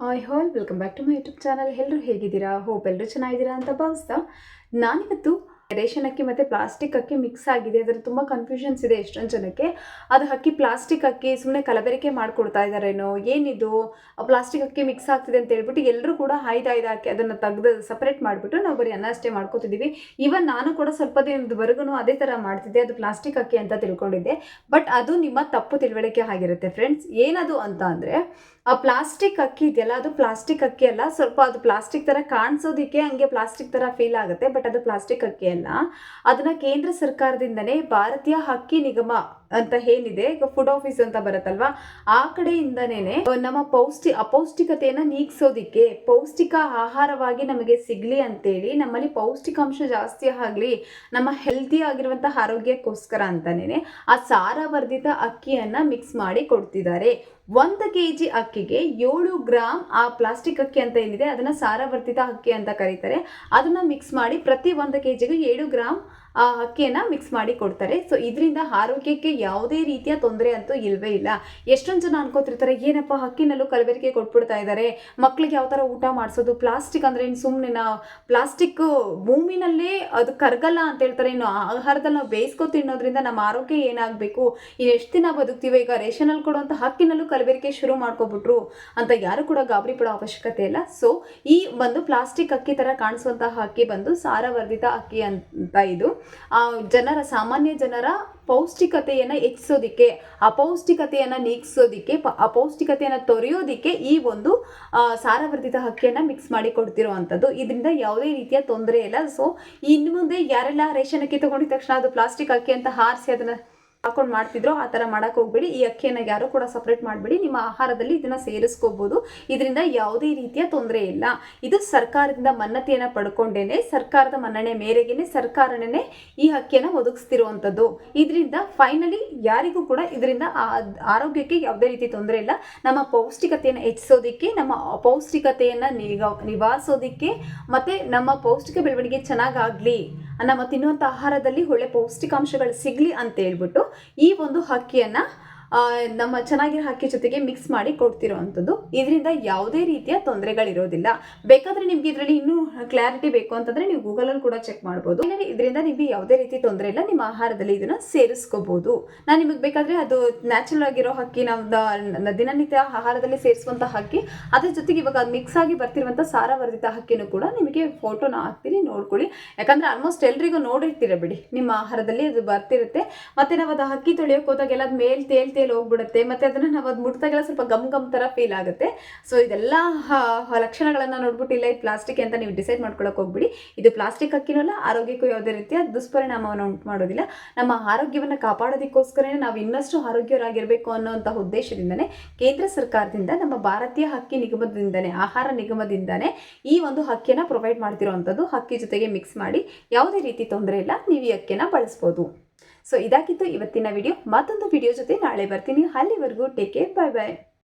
Hi all welcome back to my YouTube channel ಎಲ್ಲರೂ ಹೇಗಿದ್ದೀರಾ? Hope ಎಲ್ಲರೂ ಚೆನ್ನಾಗಿದ್ದೀರಾ ಅಂತ ಭಾವಿಸ್ತಾ ನಾನಿವತ್ತು ರೇಷನ್ ಅಕ್ಕಿ ಮತ್ತು ಪ್ಲಾಸ್ಟಿಕ್ ಅಕ್ಕಿ ಮಿಕ್ಸ್ ಆಗಿದೆ. ಅದರ ತುಂಬ ಕನ್ಫ್ಯೂಷನ್ಸ್ ಇದೆ ಎಷ್ಟೊಂದು ಜನಕ್ಕೆ. ಅದು ಅಕ್ಕಿ ಪ್ಲಾಸ್ಟಿಕ್ ಅಕ್ಕಿ ಸುಮ್ಮನೆ ಕಲಬೆರಕೆ ಮಾಡ್ಕೊಡ್ತಾ ಇದ್ದಾರೇನೋ, ಏನಿದು? ಪ್ಲಾಸ್ಟಿಕ್ ಅಕ್ಕಿ ಮಿಕ್ಸ್ ಆಗ್ತಿದೆ ಅಂತ ಹೇಳ್ಬಿಟ್ಟು ಎಲ್ಲರೂ ಕೂಡ ಹಾಯ್ದು ಹಾಕಿ ಅದನ್ನು ತೆಗೆದು ಸಪ್ರೇಟ್ ಮಾಡಿಬಿಟ್ಟು ನಾವು ಬರೀ ಅನ್ನ ಅಷ್ಟೇ ಮಾಡ್ಕೋತಿದ್ದೀವಿ ಇವನ್ ನಾನು ಕೂಡ ಸ್ವಲ್ಪ ದಿನದವರೆಗೂ ಅದೇ ಥರ ಮಾಡ್ತಿದ್ದೆ. ಅದು ಪ್ಲಾಸ್ಟಿಕ್ ಅಕ್ಕಿ ಅಂತ ತಿಳ್ಕೊಂಡಿದ್ದೆ. ಬಟ್ ಅದು ನಿಮ್ಮ ತಪ್ಪು ತಿಳುವಳಿಕೆ ಆಗಿರುತ್ತೆ ಫ್ರೆಂಡ್ಸ್ ಏನದು ಅಂತ ಅಂದರೆ, ಆ ಪ್ಲಾಸ್ಟಿಕ್ ಅಕ್ಕಿ ಇದೆಯಲ್ಲ, ಅದು ಪ್ಲಾಸ್ಟಿಕ್ ಅಕ್ಕಿ ಅಲ್ಲ. ಸ್ವಲ್ಪ ಅದು ಪ್ಲಾಸ್ಟಿಕ್ ಥರ ಕಾಣಿಸೋದಕ್ಕೆ ಹಂಗೆ ಪ್ಲಾಸ್ಟಿಕ್ ಥರ ಫೀಲ್ ಆಗುತ್ತೆ. ಬಟ್ ಅದು ಪ್ಲಾಸ್ಟಿಕ್ ಅಕ್ಕಿ ಅಲ್ಲ. ಅದನ್ನ ಕೇಂದ್ರ ಸರ್ಕಾರದಿಂದನೇ ಭಾರತೀಯ ಅಕ್ಕಿ ನಿಗಮ ಅಂತ ಏನಿದೆ ಈಗ ಫುಡ್ ಆಫೀಸ್ ಅಂತ ಬರುತ್ತಲ್ವಾ? ಆ ಕಡೆಯಿಂದನೇ ನಮ್ಮ ಪೌಷ್ಟಿ, ಅಪೌಷ್ಟಿಕತೆಯನ್ನ ನೀಗಿಸೋದಿಕ್ಕೆ ಪೌಷ್ಟಿಕ ಆಹಾರವಾಗಿ ನಮಗೆ ಸಿಗ್ಲಿ ಅಂತೇಳಿ ನಮ್ಮಲ್ಲಿ ಪೌಷ್ಟಿಕಾಂಶ ಜಾಸ್ತಿ ಆಗಲಿ, ನಮ್ಮ ಹೆಲ್ತಿ ಆಗಿರುವಂತಹ ಆರೋಗ್ಯಕ್ಕೋಸ್ಕರ ಅಂತಾನೆ ಆ ಸಾರವರ್ಧಿತ ಅಕ್ಕಿಯನ್ನ ಮಿಕ್ಸ್ ಮಾಡಿ ಕೊಡ್ತಿದ್ದಾರೆ. ಒಂದು ಕೆ ಜಿ ಅಕ್ಕಿಗೆ ಏಳು ಗ್ರಾಮ್ ಆ ಪ್ಲಾಸ್ಟಿಕ್ ಅಕ್ಕಿ ಅಂತ ಏನಿದೆ, ಅದನ್ನು ಸಾರವರ್ತಿತ ಅಕ್ಕಿ ಅಂತ ಕರೀತಾರೆ. ಅದನ್ನು ಮಿಕ್ಸ್ ಮಾಡಿ ಪ್ರತಿ ಒಂದು ಕೆ ಜಿಗೆ ಏಳು ಗ್ರಾಮ್ ಆ, ಅಕ್ಕಿಯನ್ನು ಮಿಕ್ಸ್ ಮಾಡಿ ಕೊಡ್ತಾರೆ. ಸೊ ಇದರಿಂದ ಆರೋಗ್ಯಕ್ಕೆ ಯಾವುದೇ ರೀತಿಯ ತೊಂದರೆ ಅಂತೂ ಇಲ್ಲವೇ ಇಲ್ಲ. ಎಷ್ಟೊಂದು ಜನ ಅನ್ಕೋತಿರ್ತಾರೆ, ಏನಪ್ಪ, ಅಕ್ಕಿನಲ್ಲೂ ಕಲಬೆರಕೆ ಕೊಟ್ಬಿಡ್ತಾ ಇದ್ದಾರೆ ಮಕ್ಳಿಗೆ ಯಾವ ಥರ ಊಟ ಮಾಡಿಸೋದು? ಪ್ಲಾಸ್ಟಿಕ್ ಅಂದ್ರೆ ಇನ್ನು ಸುಮ್ಮನೆ ಪ್ಲಾಸ್ಟಿಕ್ ಭೂಮಿನಲ್ಲೇ ಅದು ಕರಗಲ್ಲ ಅಂತ ಹೇಳ್ತಾರೆ. ಇನ್ನು ಆಹಾರದಲ್ಲಿ ನಾವು ಬೇಯಿಸ್ಕೊ ತಿನ್ನೋದ್ರಿಂದ ನಮ್ಮ ಆರೋಗ್ಯ ಏನಾಗಬೇಕು? ಇನ್ನು ಎಷ್ಟು ದಿನ ಬದುಕ್ತೀವಿ? ಈಗ ರೇಷನಲ್ಲಿ ಕೊಡುವಂಥ ಹಕ್ಕಿನಲ್ಲೂ ಕಲಬೆರಕೆ ಶುರು ಮಾಡ್ಕೊಬಿಟ್ರು ಅಂತ ಯಾರು ಕೂಡ ಗಾಬರಿ ಪಡೋ ಅವಶ್ಯಕತೆ ಇಲ್ಲ. ಸೊ ಈ ಒಂದು ಪ್ಲಾಸ್ಟಿಕ್ ಅಕ್ಕಿ ಥರ ಕಾಣಿಸುವಂತಹ ಅಕ್ಕಿ ಬಂದು ಸಾರವರ್ಧಿತ ಅಕ್ಕಿ ಅಂತ ಇದು. ಜನರ, ಸಾಮಾನ್ಯ ಜನರ ಪೌಷ್ಟಿಕತೆಯನ್ನು ಹೆಚ್ಚಿಸೋದಿಕ್ಕೆ, ಅಪೌಷ್ಟಿಕತೆಯನ್ನು ನೀಗಿಸೋದಿಕ್ಕೆ, ಪ, ಅಪೌಷ್ಟಿಕತೆಯನ್ನು ತೊರೆಯೋದಿಕ್ಕೆ ಈ ಒಂದು ಸಾರವರ್ಧಿತ ಹಕ್ಕಿಯನ್ನು ಮಿಕ್ಸ್ ಮಾಡಿ ಕೊಡ್ತಿರೋ ಅಂಥದ್ದು ಇದರಿಂದ ಯಾವುದೇ ರೀತಿಯ ತೊಂದರೆ ಇಲ್ಲ. ಸೊ ಇನ್ನು ಮುಂದೆ ಯಾರೆಲ್ಲ ರೇಷನ್ ಅಕ್ಕಿ ತೊಗೊಂಡಿದ ತಕ್ಷಣ ಅದು ಪ್ಲಾಸ್ಟಿಕ್ ಅಕ್ಕಿ ಅಂತ ಹಾರಿಸಿ ಅದನ್ನು ಹಾಕೊಂಡು ಮಾಡ್ತಿದ್ರು ಆ ಥರ ಮಾಡಕ್ಕೆ ಹೋಗ್ಬೇಡಿ. ಈ ಅಕ್ಕಿಯನ್ನು ಯಾರು ಕೂಡ ಸಪ್ರೇಟ್ ಮಾಡಬೇಡಿ. ನಿಮ್ಮ ಆಹಾರದಲ್ಲಿ ಇದನ್ನು ಸೇರಿಸ್ಕೋಬೋದು. ಇದರಿಂದ ಯಾವುದೇ ರೀತಿಯ ತೊಂದರೆ ಇಲ್ಲ. ಇದು ಸರ್ಕಾರದಿಂದ ಮನ್ನತೆಯನ್ನು ಪಡ್ಕೊಂಡೇನೆ, ಸರ್ಕಾರದ ಮನ್ನಣೆ ಮೇರೆಗೆನೆ ಸರ್ಕಾರನೇ ಈ ಅಕ್ಕಿಯನ್ನು ಒದಗಿಸ್ತಿರುವಂಥದ್ದು. ಇದರಿಂದ ಫೈನಲಿ ಯಾರಿಗೂ ಕೂಡ ಇದರಿಂದ ಆರೋಗ್ಯಕ್ಕೆ ಯಾವುದೇ ರೀತಿ ತೊಂದರೆ ಇಲ್ಲ. ನಮ್ಮ ಪೌಷ್ಟಿಕತೆಯನ್ನು ಹೆಚ್ಚಿಸೋದಕ್ಕೆ, ನಮ್ಮ ಅಪೌಷ್ಟಿಕತೆಯನ್ನು ನಿಗ, ನಿವಾರಿಸೋದಕ್ಕೆ, ಮತ್ತು ನಮ್ಮ ಪೌಷ್ಟಿಕ ಬೆಳವಣಿಗೆ ಚೆನ್ನಾಗಾಗಲಿ. ನಮ್ಮ ತಿನ್ನುವಂಥ ಆಹಾರದಲ್ಲಿ ಒಳ್ಳೆ ಪೌಷ್ಟಿಕಾಂಶಗಳು ಸಿಗಲಿ ಅಂತ ಹೇಳ್ಬಿಟ್ಟು ಈ ಒಂದು ಅಕ್ಕಿಯನ್ನು ನಮ್ಮ ಚೆನ್ನಾಗಿರೋ ಹಕ್ಕಿ ಜೊತೆಗೆ ಮಿಕ್ಸ್ ಮಾಡಿ ಕೊಡ್ತಿರೋವಂಥದ್ದು. ಇದರಿಂದ ಯಾವುದೇ ರೀತಿಯ ತೊಂದರೆಗಳಿರೋದಿಲ್ಲ. ಬೇಕಾದರೆ ನಿಮ್ಗೆ ಇದರಲ್ಲಿ ಇನ್ನೂ ಕ್ಲಾರಿಟಿ ಬೇಕು ಅಂತಂದರೆ ನೀವು ಗೂಗಲಲ್ಲಿ ಕೂಡ ಚೆಕ್ ಮಾಡ್ಬೋದು. ಇದರಿಂದ ನಿಮಗೆ ಯಾವುದೇ ರೀತಿ ತೊಂದರೆ ಇಲ್ಲ, ನಿಮ್ಮ ಆಹಾರದಲ್ಲಿ ಇದನ್ನು ಸೇರಿಸ್ಕೋಬೋದು. ನಾನು ನಿಮಗೆ ಬೇಕಾದರೆ ಅದು ನ್ಯಾಚುರಲ್ ಆಗಿರೋ ಹಕ್ಕಿ ನಾವು ದಿನನಿತ್ಯ ಆಹಾರದಲ್ಲಿ ಸೇರಿಸುವಂಥ ಹಕ್ಕಿ ಅದ್ರ ಜೊತೆಗೆ ಇವಾಗ ಅದು ಮಿಕ್ಸ್ ಆಗಿ ಬರ್ತಿರುವಂಥ ಸಾರವರ್ಧಿತ ಹಕ್ಕಿನೂ ಕೂಡ ನಿಮಗೆ ಫೋಟೋನ ಹಾಕ್ತೀನಿ, ನೋಡ್ಕೊಳ್ಳಿ. ಯಾಕಂದರೆ ಆಲ್ಮೋಸ್ಟ್ ಎಲ್ರಿಗೂ ನೋಡಿರ್ತೀರ ಬಿಡಿ, ನಿಮ್ಮ ಆಹಾರದಲ್ಲಿ ಅದು ಬರ್ತಿರುತ್ತೆ. ಮತ್ತೆ ನಾವು ಅದು ಹಕ್ಕಿ ತೊಳೆಯೋಕೆ ಹೋದಾಗೆಲ್ಲ ಅದು ಮೇಲೆ ತೇಲ್ ತೇಲ್ ಹೋಗ್ಬಿಡುತ್ತೆ, ಮತ್ತೆ ಅದನ್ನು ನಾವು ಅದು ಮುಟ್ದಾಗೆಲ್ಲ ಸ್ವಲ್ಪ ಗಮ್ ಗಮ್ ಥರ ಫೀಲ್ ಆಗುತ್ತೆ. ಸೊ ಇದೆಲ್ಲ ಲಕ್ಷಣಗಳನ್ನು ನೋಡ್ಬಿಟ್ಟು ಇಲ್ಲ, ಇದು ಪ್ಲಾಸ್ಟಿಕ್ ಅಂತ ನೀವು ಡಿಸೈಡ್ ಮಾಡ್ಕೊಳಕ್ಕೆ ಹೋಗ್ಬಿಡಿ. ಇದು ಪ್ಲಾಸ್ಟಿಕ್ ಅಕ್ಕಿನೂ ಆರೋಗ್ಯಕ್ಕೂ ಯಾವುದೇ ರೀತಿಯ ದುಷ್ಪರಿಣಾಮವನ್ನು ಉಂಟು ಮಾಡೋದಿಲ್ಲ. ನಮ್ಮ ಆರೋಗ್ಯವನ್ನು ಕಾಪಾಡೋದಕ್ಕೋಸ್ಕರನೇ ನಾವು ಇನ್ನಷ್ಟು ಆರೋಗ್ಯರಾಗಿರಬೇಕು ಅನ್ನೋಂತ ಉದ್ದೇಶದಿಂದನೇ, ಕೇಂದ್ರ ಸರ್ಕಾರದಿಂದ, ನಮ್ಮ ಭಾರತೀಯ ಹಕ್ಕಿ ನಿಗಮದಿಂದನೇ, ಆಹಾರ ನಿಗಮದಿಂದನೇ ಈ ಒಂದು ಹಕ್ಕಿಯನ್ನು ಪ್ರೊವೈಡ್ ಮಾಡ್ತಿರೋವಂಥದ್ದು ಹಕ್ಕಿ ಜೊತೆಗೆ ಮಿಕ್ಸ್ ಮಾಡಿ, ಯಾವುದೇ ರೀತಿ ತೊಂದರೆ ಇಲ್ಲ, ನೀವು ಈ ಅಕ್ಕಿಯನ್ನು ಬಳಸ್ಬೋದು. ಸೊ ಇದಾಗಿತ್ತು ಇವತ್ತಿನ ವಿಡಿಯೋ ಮತ್ತೊಂದು ವಿಡಿಯೋ ಜೊತೆ ನಾಳೆ ಬರ್ತೀನಿ. ಅಲ್ಲಿವರೆಗೂ ಟೇಕ್ ಕೇರ್ ಬಾಯ್ ಬಾಯ್